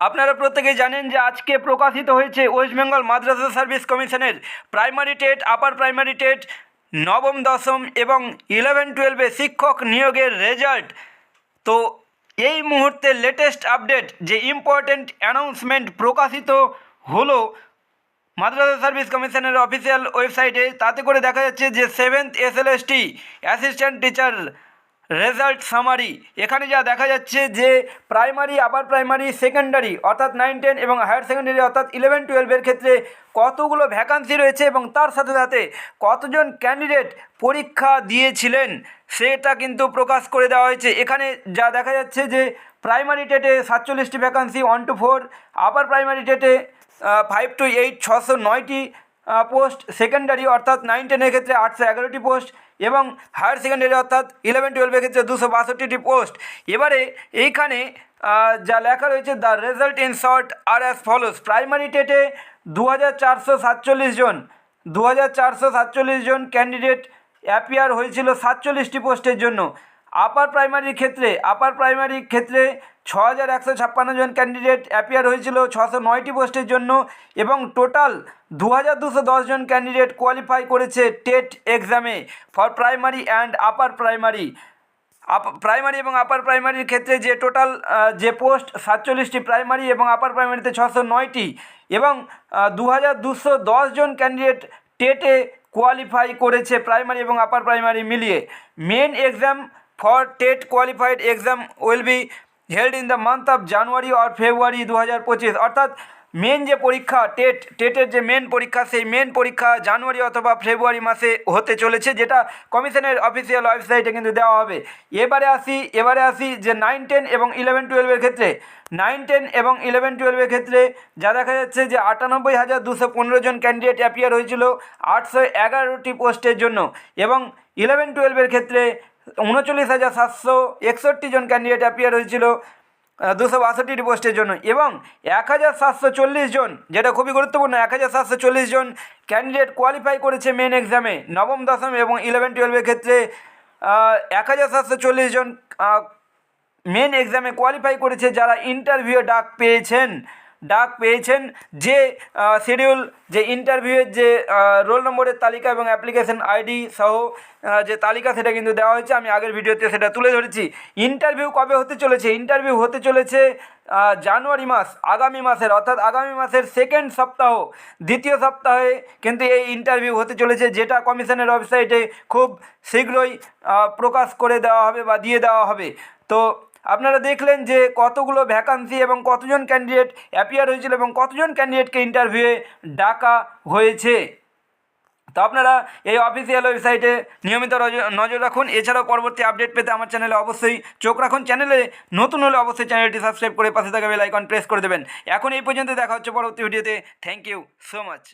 আপনারা প্রত্যেকেই জানেন যে আজকে প্রকাশিত হয়েছে ওয়েস্ট বেঙ্গল মাদ্রাসা সার্ভিস কমিশনের primary TET, upper primary TET, নবম, দশম এবং ইলেভেন, টুয়েলভে শিক্ষক নিয়োগের রেজাল্ট। তো এই মুহূর্তে লেটেস্ট আপডেট যে ইম্পর্ট্যান্ট অ্যানাউন্সমেন্ট প্রকাশিত হলো মাদ্রাসা সার্ভিস কমিশনের অফিসিয়াল ওয়েবসাইটে তাতে করে দেখা যাচ্ছে যে seventh SLST assistant teacher result summary. এখানে যা দেখা যাচ্ছে যে প্রাইমারি আবার প্রাইমারি, সেকেন্ডারি, অর্থাৎ নাইন, টেন এবং হায়ার সেকেন্ডারি, অর্থাৎ ইলেভেন, টুয়েলভের ক্ষেত্রে কতগুলো ভ্যাকান্সি রয়েছে এবং তার সাথে সাথে কতজন ক্যান্ডিডেট পরীক্ষা দিয়েছিলেন সেটা কিন্তু প্রকাশ করে দেওয়া হয়েছে। এখানে যা দেখা যাচ্ছে যে প্রাইমারি টেটে সাতচল্লিশটি vacancy, one two four, upper primary টেটে ফাইভ টু এইট ছশো নয়টি পোস্ট সেকেন্ডারি অর্থাৎ নাইন টেনের ক্ষেত্রে আটশো এগারোটি পোস্ট এবং হায়ার সেকেন্ডারি অর্থাৎ ইলেভেন টুয়েলভের ক্ষেত্রে দুশো বাষট্টিটি পোস্ট এবারে এইখানে যা লেখা রয়েছে the result in short are as follows primary টেটে দু হাজার চারশো সাতচল্লিশ জন দু হাজার চারশো সাতচল্লিশ জন ক্যান্ডিডেট অ্যাপিয়ার হয়েছিল সাতচল্লিশটি পোস্টের জন্য। আপার প্রাইমারির ক্ষেত্রে আপার প্রাইমারির ক্ষেত্রে ছ হাজার একশো ছাপ্পান্ন জন ক্যান্ডিডেট অ্যাপিয়ার হয়েছিল ছশো নয়টি পোস্টের জন্য এবং টোটাল দু হাজার দুশো দশ জন ক্যান্ডিডেট কোয়ালিফাই করেছে টেট এক্সামে for primary and upper primary up primary এবং আপার প্রাইমারির ক্ষেত্রে যে টোটাল যে পোস্ট সাতচল্লিশটি প্রাইমারি এবং আপার প্রাইমারিতে ছশো নয়টি এবং দু হাজার দুশো দশ জন ক্যান্ডিডেট টেটে কোয়ালিফাই করেছে প্রাইমারি এবং আপার প্রাইমারি মিলিয়ে। Main exam for TET qualified exam will be held in the month of January or February দু হাজার পঁচিশ অর্থাৎ মেন যে পরীক্ষা টেট টেটের যে মেন পরীক্ষা, সেই মেন পরীক্ষা জানুয়ারি অথবা ফেব্রুয়ারি মাসে হতে চলেছে, যেটা কমিশনের অফিসিয়াল ওয়েবসাইটে কিন্তু দেওয়া হবে। এবারে আসি এবারে আসি যে নাইন টেন এবং ইলেভেন টুয়েলভের ক্ষেত্রে। নাইন টেন এবং ইলেভেন টুয়েলভের ক্ষেত্রে যা দেখা যাচ্ছে যে আটানব্বই হাজার দুশো পনেরো জন ক্যান্ডিডেট অ্যাপিয়ার হয়েছিল আটশো এগারোটি পোস্টের জন্য এবং ইলেভেন টুয়েলভের ক্ষেত্রে উনচল্লিশ হাজার সাতশো একষট্টি জন ক্যান্ডিডেট অ্যাপিয়ার হয়েছিল দুশো বাষট্টিটি পোস্টের জন্য। এবং এক হাজার সাতশো চল্লিশ জন, যেটা খুবই গুরুত্বপূর্ণ, এক হাজার সাতশো চল্লিশ জন ক্যান্ডিডেট কোয়ালিফাই করেছে মেন এক্সামে নবম, দশম এবং ইলেভেন টুয়েলভের ক্ষেত্রে এক হাজার সাতশো চল্লিশ জন মেন এক্সামে কোয়ালিফাই করেছে যারা ইন্টারভিউ ডাক পেয়েছেন। ডাক পেয়েছেন যে শিডিউল যে ইন্টারভিউয়ের যে রোল নম্বরের তালিকা এবং অ্যাপ্লিকেশন আইডি সহ যে তালিকা সেটা কিন্তু দেওয়া হয়েছে। আমি আগের ভিডিওতে সেটা তুলে ধরেছি। ইন্টারভিউ কবে হতে চলেছে? ইন্টারভিউ হতে চলেছে জানুয়ারি মাস, আগামী মাসের, অর্থাৎ আগামী মাসের সেকেন্ড সপ্তাহ, দ্বিতীয় সপ্তাহে কিন্তু এই ইন্টারভিউ হতে চলেছে, যেটা কমিশনের ওয়েবসাইটে খুব শীঘ্রই প্রকাশ করে দেওয়া হবে বা দিয়ে দেওয়া হবে। তো আপনারা দেখলেন যে কতগুলো ভ্যাকান্সি এবং কতজন ক্যান্ডিডেট অ্যাপিয়ার হয়েছিল এবং কতজন ক্যান্ডিডেটকে ইন্টারভিউয়ে ডাকা হয়েছে। তো আপনারা এই অফিসিয়াল ওয়েবসাইটে নিয়মিত নজর রাখুন। এছাড়াও পরবর্তী আপডেট পেতে আমার চ্যানেলে অবশ্যই চোখ রাখুন। চ্যানেলে নতুন হলে অবশ্যই চ্যানেলটি সাবস্ক্রাইব করে পাশে থাকা বেল আইকন প্রেস করে দেবেন। এখন এই পর্যন্ত দেখা হচ্ছে পরবর্তী ভিডিওতে থ্যাংক ইউ সো মাচ